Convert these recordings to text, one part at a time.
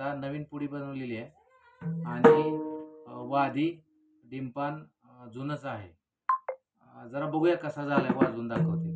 आता नवीन पुडी बनवलेली आहे. आणि वादी डिंपान जुनंच आहे. जरा बघूया कसा झालाय वाजवून दाखवते.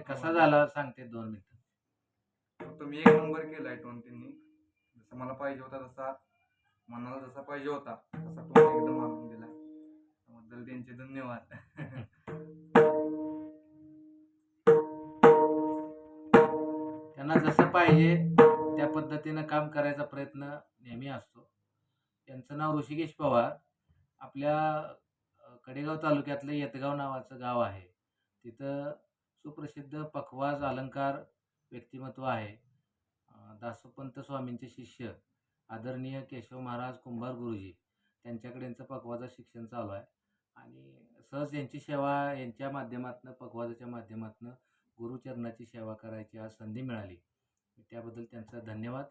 सांगा कसा झाला सांगते दोन मिनिटं. फक्त मी एक नंबर केलाय टोन त्यांनी. जसा मला पाहिजे होता तसा मनाला जसा पाहिजे होता तसा टोन एकदम आणून दिला. त्याबद्दल त्यांचे धन्यवाद. त्यांना जसं पाहिजे त्या पद्धतीनं काम करायचा प्रयत्न नेहमी असतो. त्यांचं नाव ऋषिकेश पवार. आपल्या कडेगाव तालुक्यातलं येतगाव नावाचं गाव आहे. तिथं सुप्रसिद्ध पखवाज अलंकार व्यक्तिमत्व आहे. दासोपंत स्वामींचे शिष्य आदरणीय केशव महाराज कुंभार गुरुजी त्यांच्याकडे यांचं पखवाजा शिक्षण चालू आहे. आणि सहज यांची सेवा यांच्या माध्यमातून पखवाजाच्या माध्यमातून गुरुचरणाची सेवा करायची आज संधी मिळाली. त्याबद्दल त्यांचा धन्यवाद.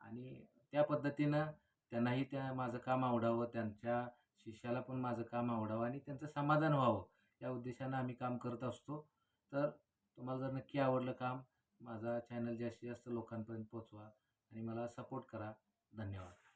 आणि त्या पद्धतीनं त्यांनाही त्या माझं काम आवडावं त्यांच्या शिष्याला पण माझं काम आवडावं आणि त्यांचं समाधान व्हावं या उद्देशानं आम्ही काम करत असतो. तर तुम्हाला जर नक्की आवडलं काम माझा चॅनल जास्तीत जास्त लोकांपर्यंत पोचवा आणि मला सपोर्ट करा. धन्यवाद.